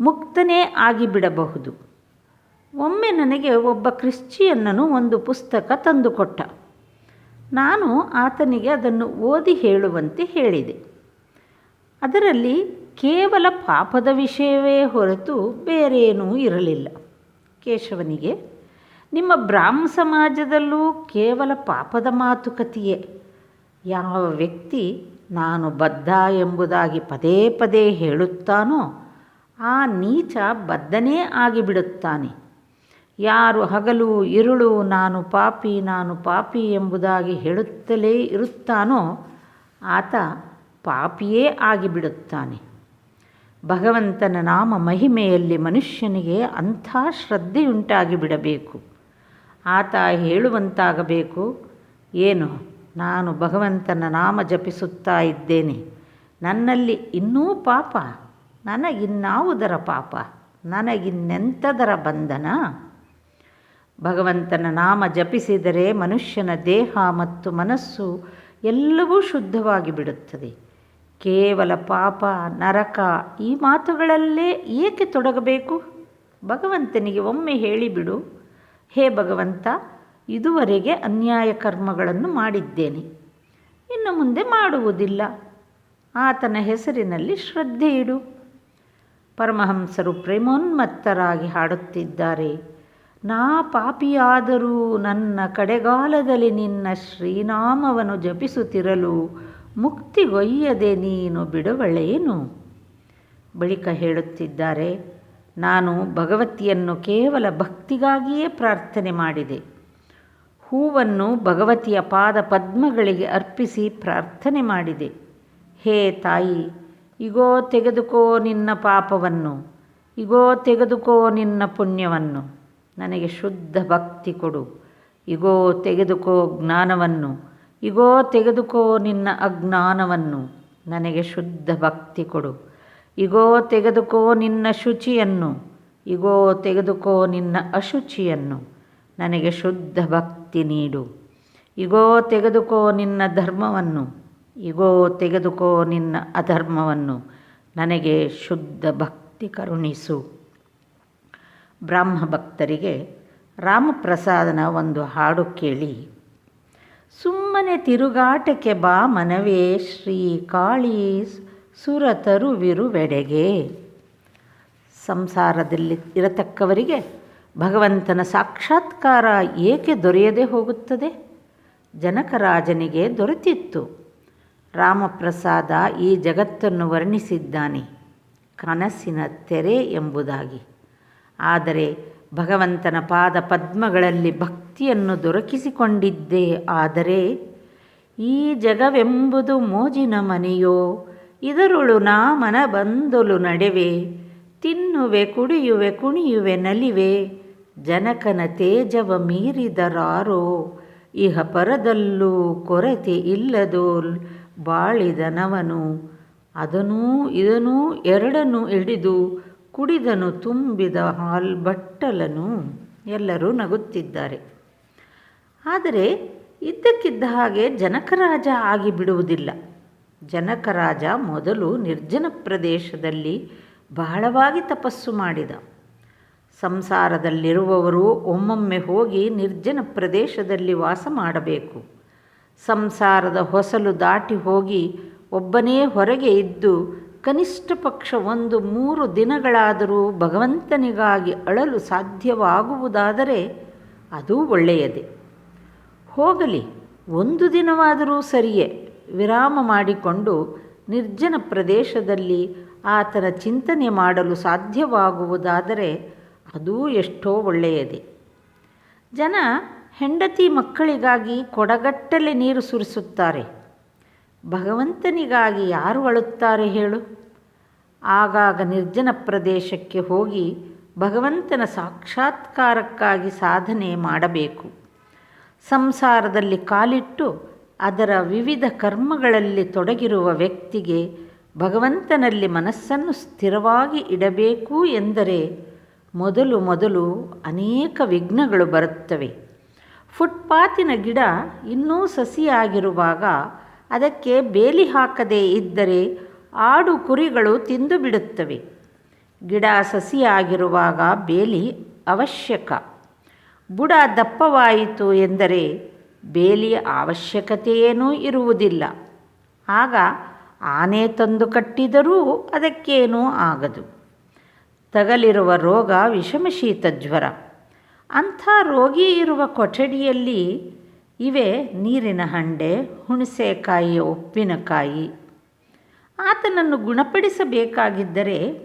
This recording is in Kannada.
ಮುಕ್ತನೇ ಆಗಿಬಿಡಬಹುದು. ಒಮ್ಮೆ ನನಗೆ ಒಬ್ಬ ಕ್ರಿಶ್ಚಿಯನ್ನನು ಒಂದು ಪುಸ್ತಕ ತಂದುಕೊಟ್ಟ. ನಾನು ಆತನಿಗೆ ಅದನ್ನು ಓದಿ ಹೇಳುವಂತೆ ಹೇಳಿದೆ. ಅದರಲ್ಲಿ ಕೇವಲ ಪಾಪದ ವಿಷಯವೇ ಹೊರತು ಬೇರೇನೂ ಇರಲಿಲ್ಲ. ಕೇಶವನಿಗೆ, ನಿಮ್ಮ ಬ್ರಾಹ್ಮ ಸಮಾಜದಲ್ಲೂ ಕೇವಲ ಪಾಪದ ಮಾತುಕತೆಯೇ. ಯಾವ ವ್ಯಕ್ತಿ ನಾನು ಬದ್ಧ ಎಂಬುದಾಗಿ ಪದೇ ಪದೇ ಹೇಳುತ್ತಾನೋ ಆ ನೀಚ ಬದ್ಧನೇ ಆಗಿಬಿಡುತ್ತಾನೆ. ಯಾರು ಹಗಲು ಇರುಳು ನಾನು ಪಾಪಿ ನಾನು ಪಾಪಿ ಎಂಬುದಾಗಿ ಹೇಳುತ್ತಲೇ ಇರುತ್ತಾನೋ ಆತ ಪಾಪಿಯೇ ಆಗಿಬಿಡುತ್ತಾನೆ. ಭಗವಂತನ ನಾಮ ಮಹಿಮೆಯಲ್ಲಿ ಮನುಷ್ಯನಿಗೆ ಅಂಥ ಶ್ರದ್ಧೆಯುಂಟಾಗಿ ಬಿಡಬೇಕು ಆತ ಹೇಳುವಂತಾಗಬೇಕು, ಏನು, ನಾನು ಭಗವಂತನ ನಾಮ ಜಪಿಸುತ್ತಾ ಇದ್ದೇನೆ, ನನ್ನಲ್ಲಿ ಇನ್ನೂ ಪಾಪ. ನನಗಿನ್ನಾವುದರ ಪಾಪ? ನನಗಿನ್ನೆಂಥದರ ಬಂಧನ? ಭಗವಂತನ ನಾಮ ಜಪಿಸಿದರೆ ಮನುಷ್ಯನ ದೇಹ ಮತ್ತು ಮನಸ್ಸು ಎಲ್ಲವೂ ಶುದ್ಧವಾಗಿ ಬಿಡುತ್ತದೆ. ಕೇವಲ ಪಾಪ, ನರಕ ಈ ಮಾತುಗಳಲ್ಲೇ ಏಕೆ ತೊಡಗಬೇಕು? ಭಗವಂತನಿಗೆ ಒಮ್ಮೆ ಹೇಳಿಬಿಡು. ಹೇ ಭಗವಂತ, ಇದುವರೆಗೆ ಅನ್ಯಾಯ ಕರ್ಮಗಳನ್ನು ಮಾಡಿದ್ದೇನೆ. ಇನ್ನು ಮುಂದೆ ಮಾಡುವುದಿಲ್ಲ. ಆತನ ಹೆಸರಿನಲ್ಲಿ ಶ್ರದ್ಧೆ ಇಡು. ಪರಮಹಂಸರು ಪ್ರೇಮೋನ್ಮತ್ತರಾಗಿ ಹಾಡುತ್ತಿದ್ದಾರೆ. ನಾ ಪಾಪಿಯಾದರೂ ನನ್ನ ಕಡೆಗಾಲದಲ್ಲಿ ನಿನ್ನ ಶ್ರೀನಾಮವನ್ನು ಜಪಿಸುತ್ತಿರಲು ಮುಕ್ತಿಗೊಯ್ಯದೆ ನೀನು ಬಿಡುವಳೇನು? ಬಳಿಕ ಹೇಳುತ್ತಿದ್ದಾರೆ, ನಾನು ಭಗವತಿಯನ್ನು ಕೇವಲ ಭಕ್ತಿಗಾಗಿಯೇ ಪ್ರಾರ್ಥನೆ ಮಾಡಿದೆ. ಹೂವನ್ನು ಭಗವತಿಯ ಪಾದ ಪದ್ಮಗಳಿಗೆ ಅರ್ಪಿಸಿ ಪ್ರಾರ್ಥನೆ ಮಾಡಿದೆ. ಹೇ ತಾಯಿ ಇಗೋ ತೆಗೆದುಕೋ ನಿನ್ನ ಪಾಪವನ್ನು, ಇಗೋ ತೆಗೆದುಕೋ ನಿನ್ನ ಪುಣ್ಯವನ್ನು, ನನಗೆ ಶುದ್ಧ ಭಕ್ತಿ ಕೊಡು. ಇಗೋ ತೆಗೆದುಕೋ ಜ್ಞಾನವನ್ನು, ಇಗೋ ತೆಗೆದುಕೋ ನಿನ್ನ ಅಜ್ಞಾನವನ್ನು, ನನಗೆ ಶುದ್ಧ ಭಕ್ತಿ ಕೊಡು. ಇಗೋ ತೆಗೆದುಕೋ ನಿನ್ನ ಶುಚಿಯನ್ನು, ಇಗೋ ತೆಗೆದುಕೋ ನಿನ್ನ ಅಶುಚಿಯನ್ನು, ನನಗೆ ಶುದ್ಧ ಭಕ್ತಿ ನೀಡು. ಇಗೋ ತೆಗೆದುಕೋ ನಿನ್ನ ಧರ್ಮವನ್ನು ಇಗೋ, ತೆಗೆದುಕೋ ನಿನ್ನ ಅಧರ್ಮವನ್ನು. ನನಗೆ ಶುದ್ಧ ಭಕ್ತಿ ಕರುಣಿಸು. ಬ್ರಾಹ್ಮ ಭಕ್ತರಿಗೆ ರಾಮಪ್ರಸಾದನ ಒಂದು ಹಾಡು ಕೇಳಿ. ಸುಮ್ಮನೆ ತಿರುಗಾಟಕ್ಕೆ ಬಾ ಮನವೇ, ಶ್ರೀ ಕಾಳಿ ಸುರತರುವಿರುವೆಡೆಗೆ ಸಂಸಾರದಲ್ಲಿ ಇರತಕ್ಕವರಿಗೆ ಭಗವಂತನ ಸಾಕ್ಷಾತ್ಕಾರ ಏಕೆ ದೊರೆಯದೆ ಹೋಗುತ್ತದೆ? ಜನಕರಾಜನಿಗೆ ದೊರೆತಿತ್ತು. ರಾಮಪ್ರಸಾದ ಈ ಜಗತ್ತನ್ನು ವರ್ಣಿಸಿದ್ದಾನೆ. ಕನಸಿನ ತೆರೆ ಎಂಬುದಾಗಿ. ಆದರೆ ಭಗವಂತನ ಪಾದ ಪದ್ಮಗಳಲ್ಲಿ ಭಕ್ತಿಯನ್ನು ದೊರಕಿಸಿಕೊಂಡಿದ್ದೇ ಆದರೆ ಈ ಜಗವೆಂಬುದು ಮೋಜಿನ ಮನೆಯೋ? ಇದರುಳು ನಾ ಮನ ಬಂದಲು ನಡೆವೆ. ತಿನ್ನುವೆ, ಕುಡಿಯುವೆ, ಕುಣಿಯುವೆ, ನಲಿವೆ. ಜನಕನ ತೇಜವ ಮೀರಿದರಾರೋ? ಇಹ ಪರದಲ್ಲೂ ಕೊರತೆ ಇಲ್ಲದೋಲ್ ಬಾಳಿದನವನು. ಅದನೂ ಇದನೂ ಎರಡನ್ನು ಹಿಡಿದು ಕುಡಿದನು ತುಂಬಿದ ಹಾಲ್ ಬಟ್ಟಲನು ಎಲ್ಲರೂ ನಗುತ್ತಿದ್ದಾರೆ. ಆದರೆ ಇದ್ದಕ್ಕಿದ್ದ ಹಾಗೆ ಜನಕರಾಜ ಆಗಿಬಿಡುವುದಿಲ್ಲ. ಜನಕರಾಜ ಮೊದಲು ನಿರ್ಜನ ಪ್ರದೇಶದಲ್ಲಿ ಬಹಳವಾಗಿ ತಪಸ್ಸು ಮಾಡಿದ. ಸಂಸಾರದಲ್ಲಿರುವವರು ಒಮ್ಮೊಮ್ಮೆ ಹೋಗಿ ನಿರ್ಜನ ಪ್ರದೇಶದಲ್ಲಿ ವಾಸ ಮಾಡಬೇಕು. ಸಂಸಾರದ ಹೊಸಲು ದಾಟಿ ಹೋಗಿ ಒಬ್ಬನೇ ಹೊರಗೆ ಇದ್ದು ಕನಿಷ್ಠ ಪಕ್ಷ ಒಂದು ಮೂರು ದಿನಗಳಾದರೂ ಭಗವಂತನಿಗಾಗಿ ಅಳಲು ಸಾಧ್ಯವಾಗುವುದಾದರೆ ಅದೂ ಒಳ್ಳೆಯದೇ. ಹೋಗಲಿ, ಒಂದು ದಿನವಾದರೂ ಸರಿಯೇ, ವಿರಾಮ ಮಾಡಿಕೊಂಡು ನಿರ್ಜನ ಪ್ರದೇಶದಲ್ಲಿ ಆತನ ಚಿಂತನೆ ಮಾಡಲು ಸಾಧ್ಯವಾಗುವುದಾದರೆ ಅದೂ ಎಷ್ಟೋ ಒಳ್ಳೆಯದೇ. ಜನ ಹೆಂಡತಿ ಮಕ್ಕಳಿಗಾಗಿ ಕೊಡಗಟ್ಟಲೆ ನೀರು ಸುರಿಸುತ್ತಾರೆ. ಭಗವಂತನಿಗಾಗಿ ಯಾರು ಅಳುತ್ತಾರೆ ಹೇಳು. ಆಗಾಗ ನಿರ್ಜನ ಪ್ರದೇಶಕ್ಕೆ ಹೋಗಿ ಭಗವಂತನ ಸಾಕ್ಷಾತ್ಕಾರಕ್ಕಾಗಿ ಸಾಧನೆ ಮಾಡಬೇಕು. ಸಂಸಾರದಲ್ಲಿ ಕಾಲಿಟ್ಟು ಅದರ ವಿವಿಧ ಕರ್ಮಗಳಲ್ಲಿ ತೊಡಗಿರುವ ವ್ಯಕ್ತಿಗೆ ಭಗವಂತನಲ್ಲಿ ಮನಸ್ಸನ್ನು ಸ್ಥಿರವಾಗಿ ಇಡಬೇಕು ಎಂದರೆ ಮೊದಲು ಮೊದಲು ಅನೇಕ ವಿಘ್ನಗಳು ಬರುತ್ತವೆ. ಫುಟ್ಪಾತಿನ ಗಿಡ ಇನ್ನೂ ಸಸಿಯಾಗಿರುವಾಗ ಅದಕ್ಕೆ ಬೇಲಿ ಹಾಕದೇ ಇದ್ದರೆ ಆಡು ಕುರಿಗಳು ತಿಂದು ಬಿಡುತ್ತವೆ. ಗಿಡ ಸಸಿಯಾಗಿರುವಾಗ ಬೇಲಿ ಅವಶ್ಯಕ. ಬುಡ ದಪ್ಪವಾಯಿತು ಎಂದರೆ ಬೇಲಿಯ ಅವಶ್ಯಕತೆಯೇನೂ ಇರುವುದಿಲ್ಲ. ಆಗ ಆನೆ ತಂದು ಕಟ್ಟಿದರೂ ಅದಕ್ಕೇನೂ ಆಗದು. ತಗಲಿರುವ ರೋಗ ವಿಷಮಶೀತ ಜ್ವರ. ಅಂಥ ರೋಗಿ ಇರುವ ಕೊಠಡಿಯಲ್ಲಿ ಇವೆ ನೀರಿನ ಹಂಡೆ ಹುಣಸೆಕಾಯಿಯ ಉಪ್ಪಿನಕಾಯಿ. ಆತನನ್ನು ಗುಣಪಡಿಸಬೇಕಾಗಿದ್ದರೆ